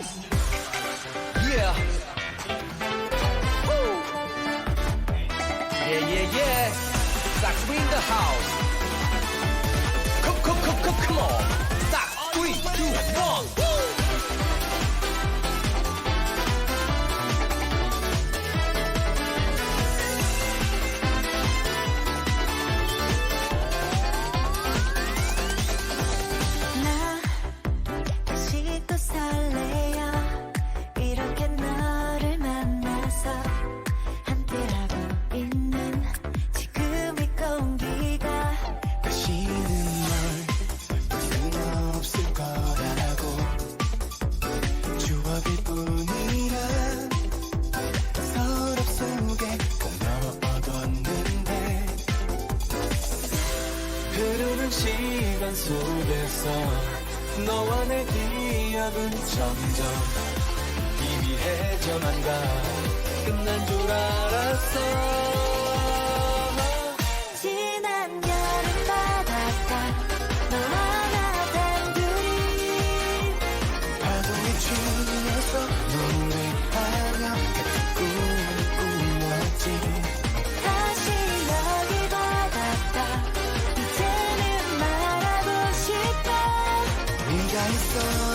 Yeah. Woo. Yeah, yeah, yeah. Zach's in the house. 시간 속에서 너와 내 기억은 점점 희미해져간다. 끝난 줄 알았어. I'm sorry.